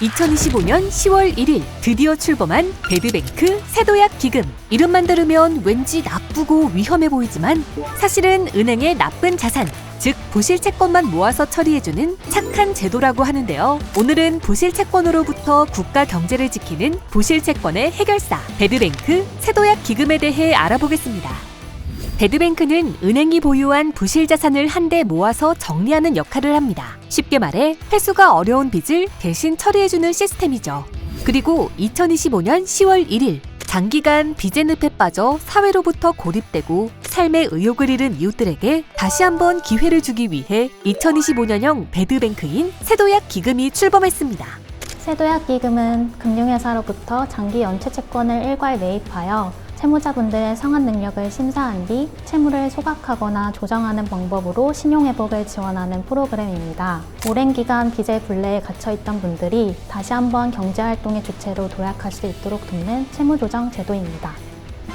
2025년 10월 1일 드디어 출범한 배드뱅크 세도약 기금. 이름만 들으면 왠지 나쁘고 위험해 보이지만 사실은 은행의 나쁜 자산, 즉 부실 채권만 모아서 처리해주는 착한 제도라고 하는데요. 오늘은 부실 채권으로부터 국가 경제를 지키는 부실 채권의 해결사 배드뱅크 세도약 기금에 대해 알아보겠습니다. 배드뱅크는 은행이 보유한 부실 자산을 한데 모아서 정리하는 역할을 합니다. 쉽게 말해 회수가 어려운 빚을 대신 처리해주는 시스템이죠. 그리고 2025년 10월 1일 장기간 빚의 늪에 빠져 사회로부터 고립되고 삶의 의욕을 잃은 이웃들에게 다시 한번 기회를 주기 위해 2025년형 배드뱅크인 세도약 기금이 출범했습니다. 세도약 기금은 금융회사로부터 장기 연체 채권을 일괄 매입하여 채무자분들의 상환 능력을 심사한 뒤 채무를 소각하거나 조정하는 방법으로 신용회복을 지원하는 프로그램입니다. 오랜 기간 빚의 굴레에 갇혀있던 분들이 다시 한번 경제활동의 주체로 도약할 수 있도록 돕는 채무조정 제도입니다.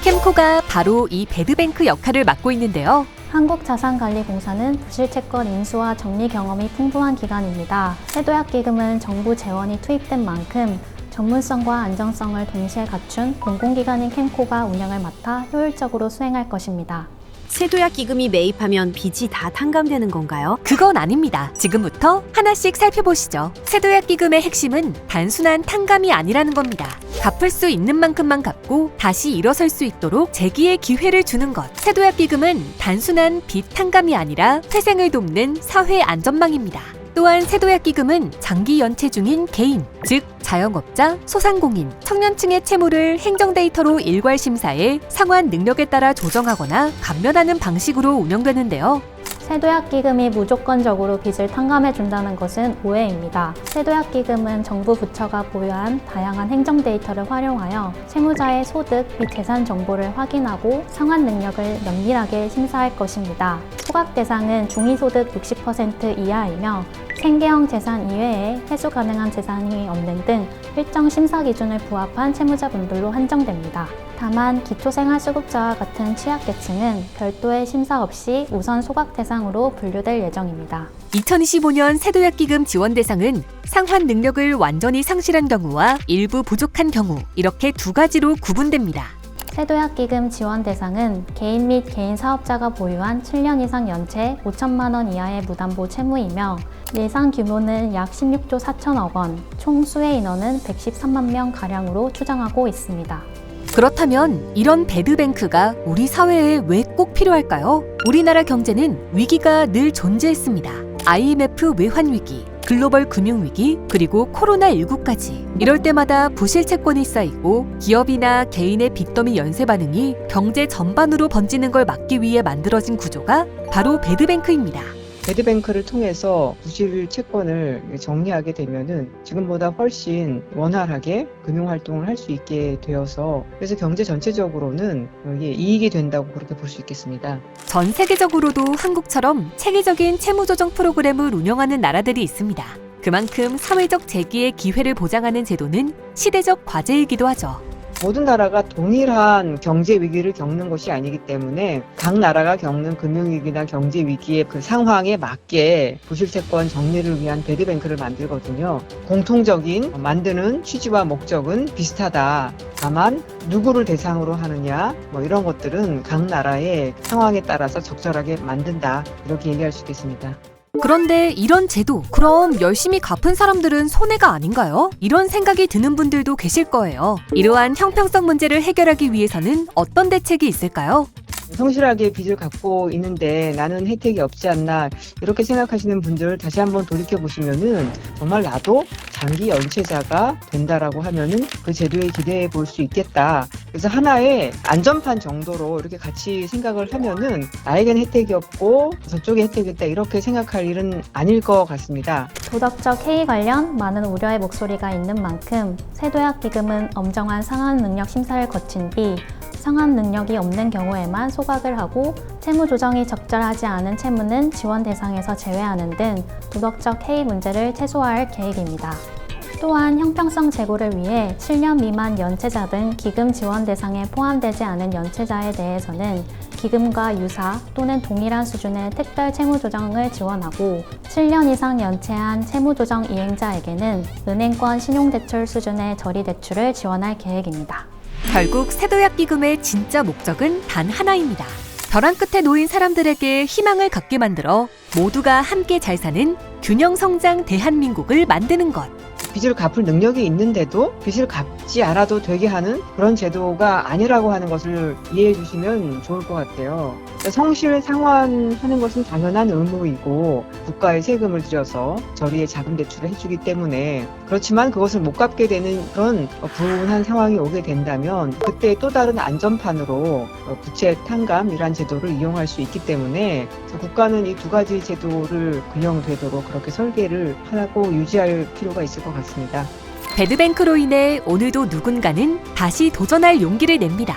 캠코가 바로 이 배드뱅크 역할을 맡고 있는데요. 한국자산관리공사는 부실채권 인수와 정리 경험이 풍부한 기관입니다. 세도약 기금은 정부 재원이 투입된 만큼 전문성과 안정성을 동시에 갖춘 공공기관인 캠코가 운영을 맡아 효율적으로 수행할 것입니다. 세도약 기금이 매입하면 빚이 다 탕감되는 건가요? 그건 아닙니다. 지금부터 하나씩 살펴보시죠. 세도약 기금의 핵심은 단순한 탕감이 아니라는 겁니다. 갚을 수 있는 만큼만 갚고 다시 일어설 수 있도록 재기의 기회를 주는 것. 세도약 기금은 단순한 빚 탕감이 아니라 회생을 돕는 사회 안전망입니다. 또한 세도약 기금은 장기 연체 중인 개인, 즉 자영업자, 소상공인, 청년층의 채무를 행정 데이터로 일괄 심사해 상환 능력에 따라 조정하거나 감면하는 방식으로 운영되는데요. 세도약 기금이 무조건적으로 빚을 탕감해 준다는 것은 오해입니다. 세도약 기금은 정부 부처가 보유한 다양한 행정 데이터를 활용하여 채무자의 소득 및 재산 정보를 확인하고 상환 능력을 면밀하게 심사할 것입니다. 소각 대상은 중위소득 60% 이하이며 생계형 재산 이외에 회수 가능한 재산이 없는 등 일정 심사 기준을 부합한 채무자분들로 한정됩니다. 다만 기초생활수급자와 같은 취약계층은 별도의 심사 없이 우선 소각 대상으로 분류될 예정입니다. 2025년 세도약 기금 지원 대상은 상환 능력을 완전히 상실한 경우와 일부 부족한 경우 이렇게 두 가지로 구분됩니다. 세도약 기금 지원 대상은 개인 및 개인 사업자가 보유한 7년 이상 연체 5천만 원 이하의 무담보 채무이며 예상 규모는 약 16조 4천억 원, 총 수혜 인원은 113만 명 가량으로 추정하고 있습니다. 그렇다면 이런 배드뱅크가 우리 사회에 왜 꼭 필요할까요? 우리나라 경제는 위기가 늘 존재했습니다. IMF 외환 위기, 글로벌 금융 위기, 그리고 코로나19까지. 이럴 때마다 부실 채권이 쌓이고 기업이나 개인의 빚더미 연쇄 반응이 경제 전반으로 번지는 걸 막기 위해 만들어진 구조가 바로 배드뱅크입니다. 배드뱅크를 통해서 부실 채권을 정리하게 되면은 지금보다 훨씬 원활하게 금융 활동을 할 수 있게 되어서 그래서 경제 전체적으로는 이익이 된다고 그렇게 볼 수 있겠습니다. 전 세계적으로도 한국처럼 체계적인 채무 조정 프로그램을 운영하는 나라들이 있습니다. 그만큼 사회적 재기의 기회를 보장하는 제도는 시대적 과제이기도 하죠. 모든 나라가 동일한 경제 위기를 겪는 것이 아니기 때문에 각 나라가 겪는 금융 위기나 경제 위기의 그 상황에 맞게 부실 채권 정리를 위한 배드뱅크를 만들거든요. 공통적인 만드는 취지와 목적은 비슷하다. 다만 누구를 대상으로 하느냐 뭐 이런 것들은 각 나라의 상황에 따라서 적절하게 만든다. 이렇게 얘기할 수 있겠습니다. 그런데 이런 제도, 그럼 열심히 갚은 사람들은 손해가 아닌가요? 이런 생각이 드는 분들도 계실 거예요. 이러한 형평성 문제를 해결하기 위해서는 어떤 대책이 있을까요? 성실하게 빚을 갖고 있는데 나는 혜택이 없지 않나 이렇게 생각하시는 분들 다시 한번 돌이켜 보시면은 정말 나도 장기 연체자가 된다라고 하면은 그 제도에 기대해 볼 수 있겠다. 그래서 하나의 안전판 정도로 이렇게 같이 생각을 하면은 나에겐 혜택이 없고 저쪽에 혜택이 있다 이렇게 생각할 일은 아닐 것 같습니다. 도덕적 해이 관련 많은 우려의 목소리가 있는 만큼 세도약 기금은 엄정한 상환 능력 심사를 거친 뒤 상환 능력이 없는 경우에만 소각을 하고 채무 조정이 적절하지 않은 채무는 지원 대상에서 제외하는 등 도덕적 해이 문제를 최소화할 계획입니다. 또한 형평성 제고를 위해 7년 미만 연체자 등 기금 지원 대상에 포함되지 않은 연체자에 대해서는 기금과 유사 또는 동일한 수준의 특별 채무 조정을 지원하고 7년 이상 연체한 채무 조정 이행자에게는 은행권 신용대출 수준의 저리대출을 지원할 계획입니다. 결국 세도약 기금의 진짜 목적은 단 하나입니다. 벼랑 끝에 놓인 사람들에게 희망을 갖게 만들어 모두가 함께 잘 사는 균형 성장 대한민국을 만드는 것. 빚을 갚을 능력이 있는데도 빚을 갚지 않아도 되게 하는 그런 제도가 아니라고 하는 것을 이해해 주시면 좋을 것 같아요. 성실 상환하는 것은 당연한 의무이고 국가의 세금을 들여서 저리에 자금 대출을 해주기 때문에 그렇지만 그것을 못 갚게 되는 그런 불운한 상황이 오게 된다면 그때 또 다른 안전판으로 부채 탕감이란 제도를 이용할 수 있기 때문에 국가는 이 두 가지 제도를 균형되도록 그렇게 설계를 하고 유지할 필요가 있을 것 같습니다. 배드뱅크로 인해 오늘도 누군가는 다시 도전할 용기를 냅니다.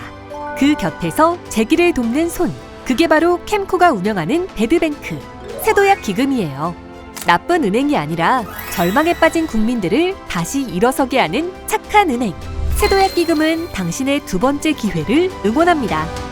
그 곁에서 재기를 돕는 손. 그게 바로 캠코가 운영하는 배드뱅크. 세도약 기금이에요. 나쁜 은행이 아니라 절망에 빠진 국민들을 다시 일어서게 하는 착한 은행. 세도약 기금은 당신의 두 번째 기회를 응원합니다.